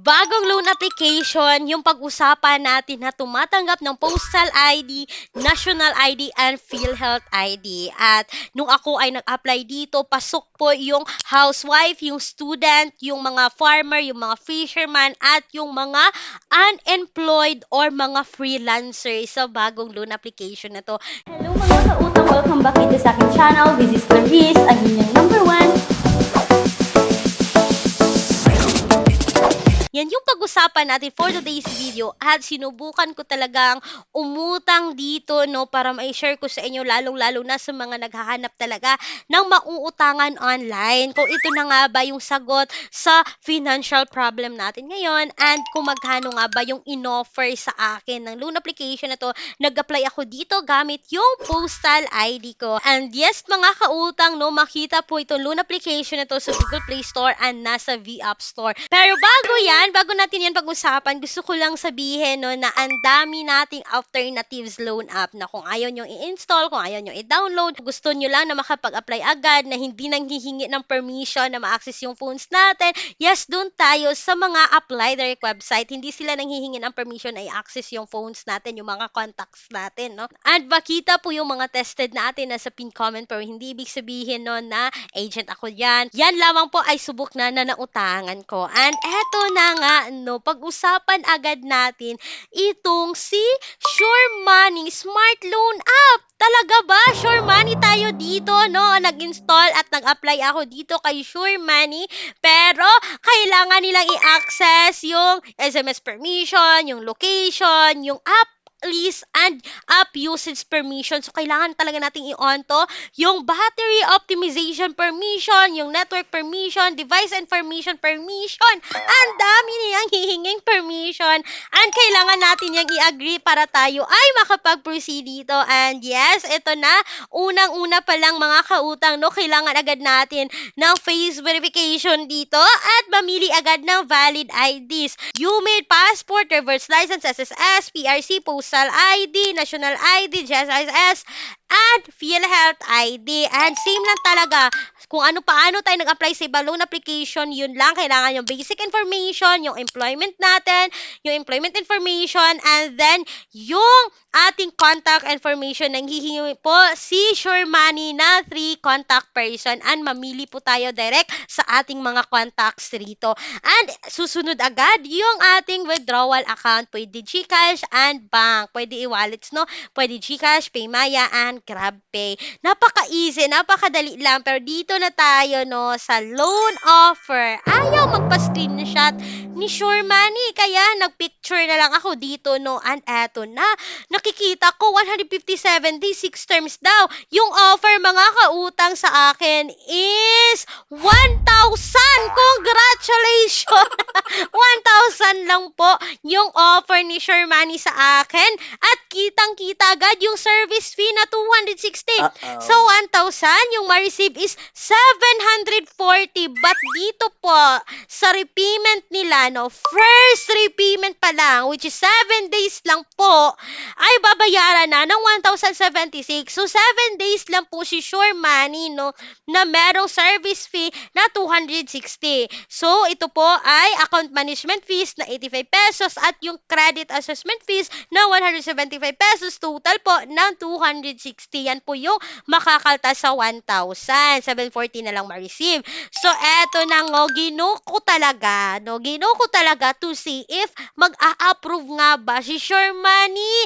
Bagong loan application, yung pag-usapan natin na tumatanggap ng postal ID, national ID, and PhilHealth ID. At nung ako ay nag-apply dito, pasok po yung housewife, yung student, yung mga farmer, yung mga fisherman, at yung mga unemployed or mga freelancer sa bagong loan application na to. Hello mga kautang! Welcome back dito sa aking channel. This is Clarice, ang inyong number one. Pag-usapan natin for today's video at sinubukan ko talagang umutang dito no para ma-share ko sa inyo lalong-lalo na sa mga naghahanap talaga ng mauutangan online. Kung ito na nga ba yung sagot sa financial problem natin ngayon and kung magkano nga ba yung inoffer sa akin ng loan application na to, nag-apply ako dito gamit yung postal ID ko. And yes, mga kautang, no, makita po itong loan application na to sa Google Play Store and nasa V App Store. Pero bago yan, bago natin yan pag-usapan, gusto ko lang sabihin no, na ang dami nating alternatives loan app na kung ayaw nyo i-install, kung ayaw nyo i-download, gusto nyo lang na makapag-apply agad, na hindi nang hihingi ng permission na ma-access yung phones natin, yes, doon tayo sa mga apply direct website. Hindi sila nang hihingi ng permission na i-access yung phones natin, yung mga contacts natin, no? At makita po yung mga tested natin na sa pin comment pero hindi ibig sabihin no na agent ako yan. Yan lamang po ay subok na na nautangan ko. And eto na nga, no, pag-usapan agad natin itong si Sure Money Smart Loan App. Talaga ba? Sure Money tayo dito, no? Nag-install at nag-apply ako dito kay Sure Money. Pero, kailangan nilang i-access yung SMS permission, yung location, yung app list and app usage permission. So, kailangan talaga nating i-on to yung battery optimization permission, yung network permission, device information permission. Ang dami niyang hihinging permission. And kailangan natin yung i-agree para tayo ay makapag-proceed dito. And yes, ito na. Unang-una pa lang mga kautang, no? Kailangan agad natin ng face verification dito at mamili agad ng valid IDs. You made passport, reverse license, SSS, PRC, postal ID, national ID, GSIS, and PhilHealth ID. And same lang talaga. Kung ano paano tayo nag-apply sa iba loan application, yun lang. Kailangan yung basic information, yung employment natin, yung employment information, and then yung ating contact information nang hihingi po si Sure Money na 3 contact person and mamili po tayo direct sa ating mga contacts rito. And susunod agad yung ating withdrawal account. Pwede GCash and bank. Pwede e-wallets, no? Pwede GCash, Paymaya, and GrabPay. Napaka-easy, napakadali lang. Pero dito na tayo, no, sa loan offer. Ayaw magpa-screenshot ni Sure Money. Kaya nagpicture na lang ako dito, no? And eto na. Nakikita ko 157 days, 6 terms daw. Yung offer mga kautang sa akin is 1,000! Congratulations! 1,000 lang po yung offer ni Money sa akin. At kitang-kita agad yung service fee na 260. Uh-oh. So, 1,000, yung ma-receive is 740. But dito po, sa repayment nila, no, first repayment pa lang, which is 7 days lang po, ay babayaran na ng 1,076. So, 7 days lang po si Sure Money, no, na merong service fee na 260. So, ito po ay account management fees na 85 pesos at yung credit assessment fees na 175 pesos. Total po ng 260. Yan po yung makakaltas sa 1,000. 740 na lang ma-receive. So, eto na ngo, ginuko talaga, no? Ginuko talaga to see if mag-a-approve nga ba si Sure Money.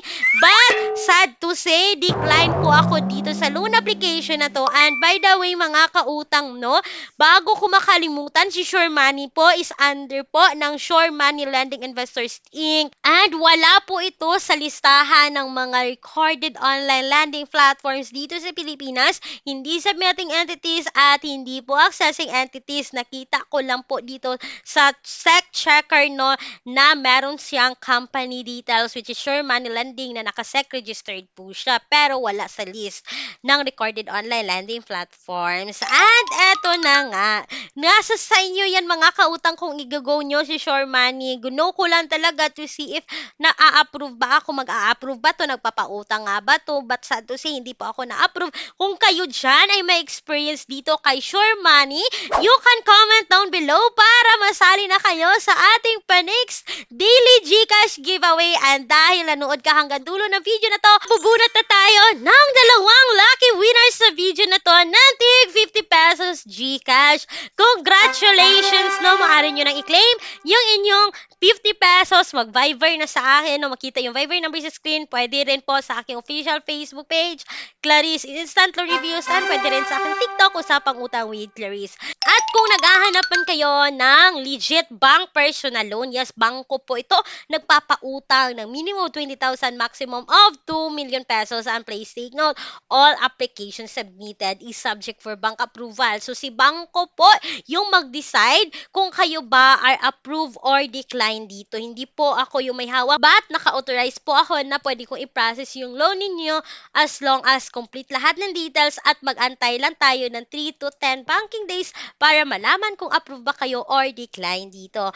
But, sad to say, decline po ako dito sa loan application na to. And by the way, mga kautang, no? Bago ko makalimutan, si Sure Money po is under po ng Sure Money Lending Investors Inc. And wala po ito sa listahan ng mga recorded online lending platforms dito sa Pilipinas. Hindi submitting entities at hindi po accessing entities. Nakita ko lang po dito sa SEC checker no na meron siyang company details which is Sure Money Lending na naka-SEC registered po siya pero wala sa list ng recorded online lending platforms. And eto na nga, nasa sa inyo yan mga kautang kung i-go nyo si Sure Money. Guno ko lang talaga to see if na-approve ba ako, mag-a-approve ba to, nagpapautang nga ba to, but sad to say, hindi pa ako na-approve. Kung kayo dyan ay may experience dito kay Sure Money, you can comment down below para masali na kayo sa ating pa-next daily Gcash giveaway. And dahil nanood ka hanggang dulo ng video na to, bubunot na tayo ng dalawang lucky winners sa video na to ng tig 50 pesos Gcash. Congratulations, no? Maaari nyo nang i-claim yung inyong 50 pesos. Mag-Viber na sa akin, no? Makita yung Viber number sa screen. Pwede rin po sa aking official Facebook page, Clarice Instant Reviews, and pwede rin sa aking TikTok, Usapang Utang with Clarice. At kung naghahanapan kayo ng legit bank personal loan, yes, bangko po ito, nagpapautang ng minimum 20,000, maximum of 2 million pesos. And please take note, all applications submitted is subject for bank approval. So, si bangko po yung mag-decide kung kayo ba are approve or decline dito. Hindi po ako yung may hawak, but naka-authorize po ako na pwede kong i-process yung loan ninyo as long as complete lahat ng details at mag-antay lang tayo ng 3 to 10 banking days para malaman kung approve ba kayo or decline dito.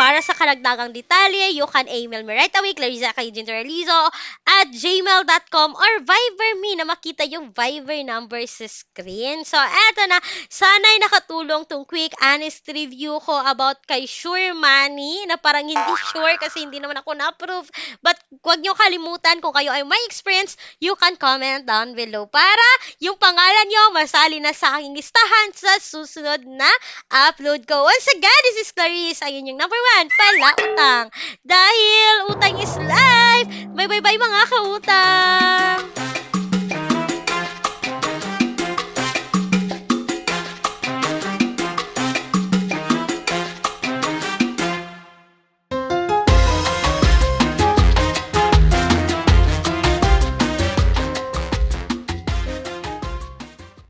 Para sa karagdagang detalye, you can email me right away, Clarissa kay Ginteralizo at gmail.com or Viber me na makita yung Viber number sa screen. So, eto na. Sana'y nakatulong tong quick, honest review ko about kay Sure Money na parang hindi sure kasi hindi naman ako na-approve. But huwag nyo kalimutan kung kayo ay may experience, you can comment down below para yung pangalan nyo masali na sa aking listahan sa susunod na upload ko. Once again, this is Clarice, ayun yung number one, pala utang. Dahil utang is life. Bye bye bye mga kautang!